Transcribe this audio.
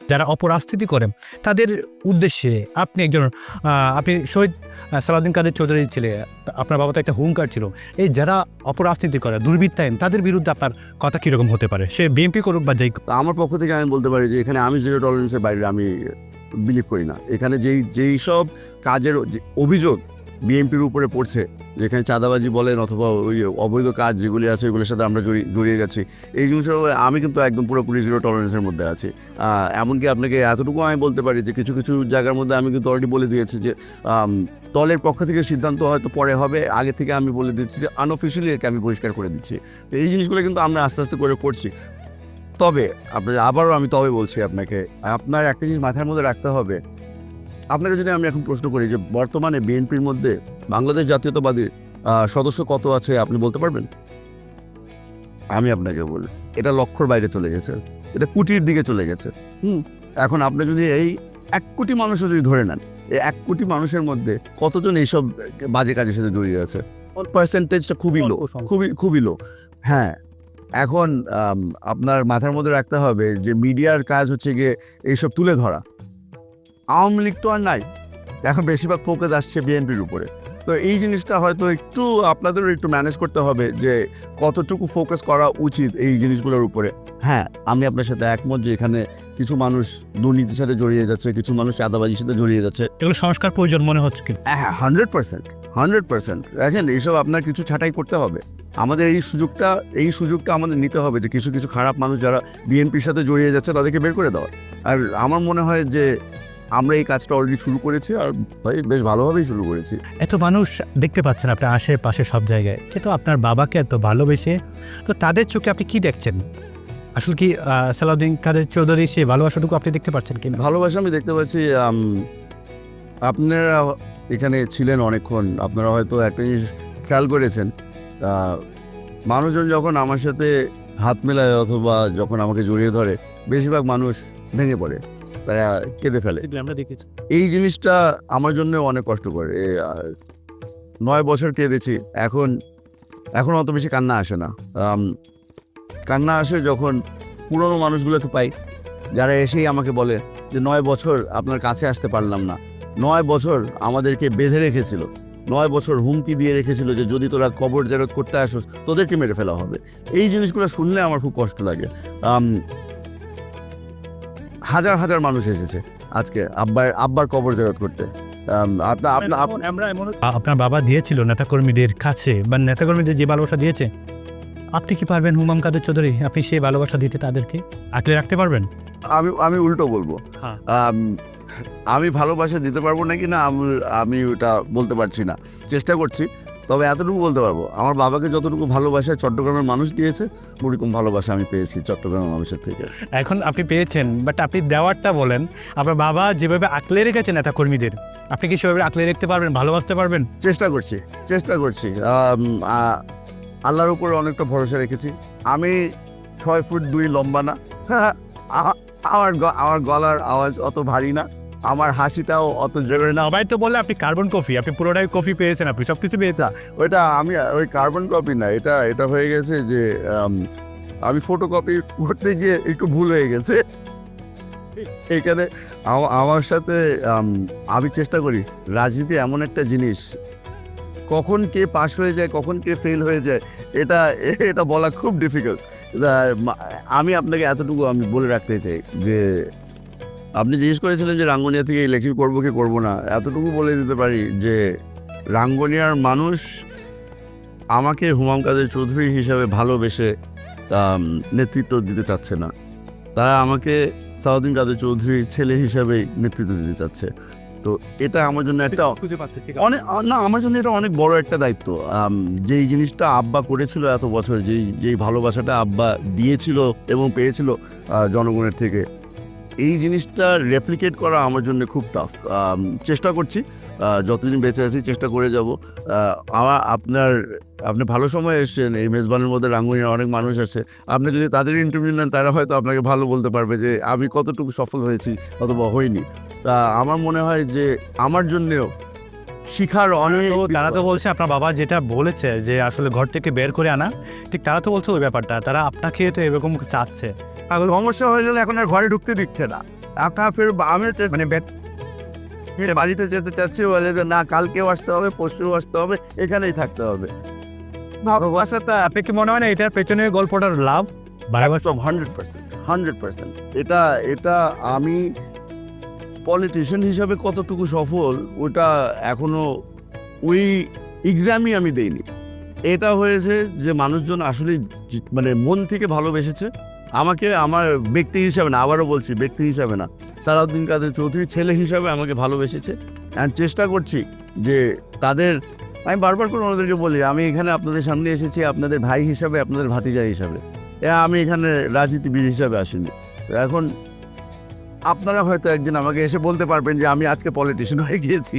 যারা অপরাজনীতি করেন তাদের উদ্দেশ্যে আপনি একজন আপনি শহীদ আহ, সালাউদ্দিন কাদের চৌধুরীর ছেলে আপনার বাবা তো একটা হুঙ্কার ছিল। এই যারা অপরাজনীতি করে দুর্বৃত্তায়ন তাদের বিরুদ্ধে আপনার কথা কীরকম হতে পারে? সে বিএনপি করুক বা যাই আমার পক্ষ থেকে আমি বলতে পারি যে এখানে আমি জিরো টলারেন্সের বাইরে আমি বিলিভ করি না। এখানে যেই যেই সব কাজের অভিযোগ বিএনপির উপরে পড়ছে, যেখানে চাঁদাবাজি বলেন অথবা ওই অবৈধ কাজ যেগুলি আছে, ওইগুলোর সাথে আমরা জড়ি- জড়িয়ে গেছি এই জিনিসের আমি কিন্তু একদম পুরোপুরি জিরো টলারেন্সের মধ্যে আছি। এমনকি আপনাকে এতটুকু আমি বলতে পারি যে, কিছু কিছু জায়গার মধ্যে আমি কিন্তু অলরেডি বলে দিয়েছি যে দলের পক্ষ থেকে সিদ্ধান্ত হয়তো পরে হবে, আগে থেকে আমি বলে দিচ্ছি যে আনঅফিসিয়ালি একে আমি পরিষ্কার করে দিচ্ছি। এই জিনিসগুলো কিন্তু আমরা আস্তে আস্তে করে করছি। তবে, আপনার, আবারও আমি তবে বলছি আপনাকে, আপনার একটা জিনিস মাথার মধ্যে রাখতে হবে আপনাকে যদি আমি এখন প্রশ্ন করি যে বর্তমানে বিএনপির মধ্যে বাংলাদেশ জাতীয়তাবাদী আহ, সদস্য কত আছে আপনি বলতে পারবেন? আমি আপনাকে বলি এটা লক্ষ্যর বাইরে চলে গেছে এটা কুটির দিকে চলে গেছে। হুম এখন আপনি যদি এই এক কোটি মানুষও যদি ধরে নেন এই এক কোটি মানুষের মধ্যে কতজন এইসব বাজে কাজের সাথে জড়িয়ে আছে? পার্সেন্টেজটা খুবই লো খুবই খুবই লো হ্যাঁ এখন আপনার মাথার মধ্যে রাখতে হবে যে মিডিয়ার কাজ হচ্ছে গিয়ে এইসব তুলে ধরা। আওয়ামী লীগ তো আর নাই। এখন বেশিরভাগ ফোকাস আসছে বিএনপির উপরে। তো এই জিনিসটা হয়তো একটু আপনাদেরও একটু ম্যানেজ করতে হবে যে কতটুকু ফোকাস করা উচিত এই জিনিসগুলোর উপরে। হ্যাঁ আমি আপনার সাথে একমত যে এখানে কিছু মানুষ দুর্নীতির সাথে জড়িয়ে যাচ্ছে কিছু মানুষ চাঁদাবাজির সাথে জড়িয়ে যাচ্ছে। এগুলো সংস্কার প্রয়োজন মনে হচ্ছে কি হ্যাঁ হান্ড্রেড পার্সেন্ট হান্ড্রেড পার্সেন্ট দেখেন এইসব আপনার কিছু ছাঁটাই করতে হবে। আমাদের এই সুযোগটা এই সুযোগটা আমাদের নিতে হবে যে কিছু কিছু খারাপ মানুষ যারা বিএনপির সাথে জড়িয়ে যাচ্ছে তাদেরকে বের করে দেওয়া। আর আমার মনে হয় যে আমরা এই কাজটা অলরেডি শুরু করেছি আর ভাই বেশ ভালোভাবেই শুরু করেছি। এত মানুষ দেখতে পাচ্ছেন আপনার আশেপাশে সব জায়গায়। কিন্তু আপনার বাবাকে এত ভালোবেসে। তো তাদের চোখে আপনি কি দেখছেন? আসলে কি সালাউদ্দিন কাদের চৌধুরী সেই ভালোবাসাটুকু আপনি দেখতে পাচ্ছেন কি ভালোবাসা আমি দেখতে পাচ্ছি আপনারা এখানে ছিলেন অনেকক্ষণ। আপনারা হয়তো একটা জিনিস খেয়াল করেছেন মানুষজন যখন আমার সাথে হাত মেলায় অথবা যখন আমাকে জড়িয়ে ধরে বেশিরভাগ মানুষ ভেঙে পড়ে। তারা কেঁদে ফেলে। এই জিনিসটা আমার জন্য অনেক কষ্ট করে। নয় বছর কেঁদেছি। এখন এখন অত বেশি কান্না আসে না। কান্না আসে যখন পুরনো মানুষগুলোকে পাই যারা এসেই আমাকে বলে যে নয় বছর আপনার কাছে আসতে পারলাম না। নয় বছর আমাদেরকে বেঁধে রেখেছিল। নয় বছর হুমকি দিয়ে রেখেছিল যে যদি তোরা কবর জেরত করতে আসোস তোদেরকে মেরে ফেলা হবে। এই জিনিসগুলো শুনলে আমার খুব কষ্ট লাগে। হাজার হাজার মানুষ এসেছে আজকে আব্বার আব্বার কবর জেরত করতে। আপনার বাবা দিয়েছিল নেতাকর্মীদের কাছে বা নেতাকর্মীদের যে ভালোবাসা দিয়েছে। আপনি কি পারবেন হুমাম কাদের চৌধুরী? আপনি সেই ভালোবাসা দিতে তাদেরকে? আঁকলে রাখতে পারবেন? আমি আমি উল্টো বলব। হ্যাঁ। আমি ভালোবাসা দিতে পারব নাকি না? আমি আমি ওটা বলতে পারছি না। চেষ্টা করছি। তবে এতটুকু বলতে পারব আমার বাবাকে যতটুকু ভালোবাসা চট্টগ্রামের মানুষ দিয়েছে ওরকম ভালোবাসা আমি পেয়েছি চট্টগ্রামের মানুষের থেকে। এখন আপনি পেয়েছেন বাট আপনি দেওয়ারটা বলেন আপনার বাবা যেভাবে আঁকলে রেখেছে নেতাকর্মীদের আপনি কি সেভাবে আঁকলে রাখতে পারবেন ভালোবাসতে পারবেন? চেষ্টা করছি চেষ্টা করছি। আল্লাহর উপর অনেকটা ভরসা রেখেছি। আমি ছয় ফুট দুই লম্বা না আ- আমার গ- আমার গলার আওয়াজ অত ভারী না। আমার হাসিটাও অত জোরে না। সবাই তো বলে আপনি কার্বন কফি আপনি পুরোটাই কফি পেয়েছেন আপনি সব কিছু পেয়েছেন ওইটা আমি ওই কার্বন কপি না এটা এটা হয়ে গেছে যে আমি ফটো কপি করতে গিয়ে একটু ভুল হয়ে গেছে। এখানে আমার সাথে আমি চেষ্টা করি রাজনীতি এমন একটা জিনিস কখন কে পাশ হয়ে যায় কখন কে ফেল হয়ে যায় এটা এটা বলা খুব ডিফিকাল্ট আমি আপনাকে এতটুকু আমি বলে রাখতে চাই যে আপনি জিজ্ঞেস করেছিলেন যে রাঙ্গনিয়া থেকে ইলেকশন করব কি করব না এতটুকু বলে দিতে পারি যে রাঙ্গনিয়ার মানুষ আমাকে হুমাম কাদের চৌধুরী হিসাবে ভালোবেসে নেতৃত্ব দিতে চাচ্ছে না। তারা আমাকে সাউদ্দিন কাদের চৌধুরীর ছেলে হিসাবেই নেতৃত্ব দিতে চাচ্ছে। তো এটা আমার জন্য একটা খুঁজে পাচ্ছে অনেক না আমার জন্য এটা অনেক বড় একটা দায়িত্ব। যেই জিনিসটা আব্বা করেছিল এত বছর যেই যেই ভালোবাসাটা আব্বা দিয়েছিল এবং পেয়েছিল জনগণের থেকে এই জিনিসটা রেপ্লিকেট করা আমার জন্য খুব টাফ চেষ্টা করছি। যতদিন বেঁচে আছি চেষ্টা করে যাব। আমার আপনার আপনি ভালো সময় এসেছেন। এই মেজবানের মধ্যে রাঙ্গুনিয়ার অনেক মানুষ আছে। আপনি যদি তাদের ইন্টারভিউ নেন তারা হয়তো আপনাকে ভালো বলতে পারবে যে আমি কতটুকু সফল হয়েছি অথবা হইনি। তা আমার মনে হয় যে আমার জন্যেও শিখার অনেক তারা তো বলছে আপনার বাবা যেটা বলেছে যে আসলে ঘর থেকে বের করে আনা ঠিক তারা তো বলছে ওই ব্যাপারটা। তারা আপনাকে তো এরকম চাচ্ছে। আর সমস্যা হয়ে গেলে এখন আর ঘরে ঢুকতে দিচ্ছে না। আপনার ফের আমি মানে বাড়িতে যেতে চাচ্ছি বলে যে না কালকেও আসতে হবে পরশু আসতে হবে এখানেই থাকতে হবে। ভালোবাসাটা আপনি কি মনে হয় না এটার পেছনে গল্পটার লাভ? হান্ড্রেড পার্সেন্ট হান্ড্রেড পার্সেন্ট এটা এটা আমি পলিটিশিয়ান হিসাবে কতটুকু সফল ওটা এখনও ওই এক্সামই আমি দেইনি। এটা হয়েছে যে মানুষজন আসলে মানে মন থেকে ভালোবেসেছে। আমাকে আমার ব্যক্তি হিসাবে না, আবারও বলছি, ব্যক্তি হিসাবে না। সালাউদ্দিন কাদের চৌধুরী ছেলে হিসাবে আমাকে ভালোবেসেছে। অ্যান্ড চেষ্টা করছি যে তাদের, আমি বারবার করে ওনাদেরকে বলি, আমি এখানে আপনাদের সামনে এসেছি, আপনাদের ভাই হিসাবে, আপনাদের ভাতিজা হিসাবে। আমি এখানে রাজনীতিবিদ হিসাবে আসিনি। এখন আপনারা হয়তো একদিন আমাকে এসে বলতে পারবেন যে আমি আজকে পলিটিশিয়ান হয়ে গিয়েছি।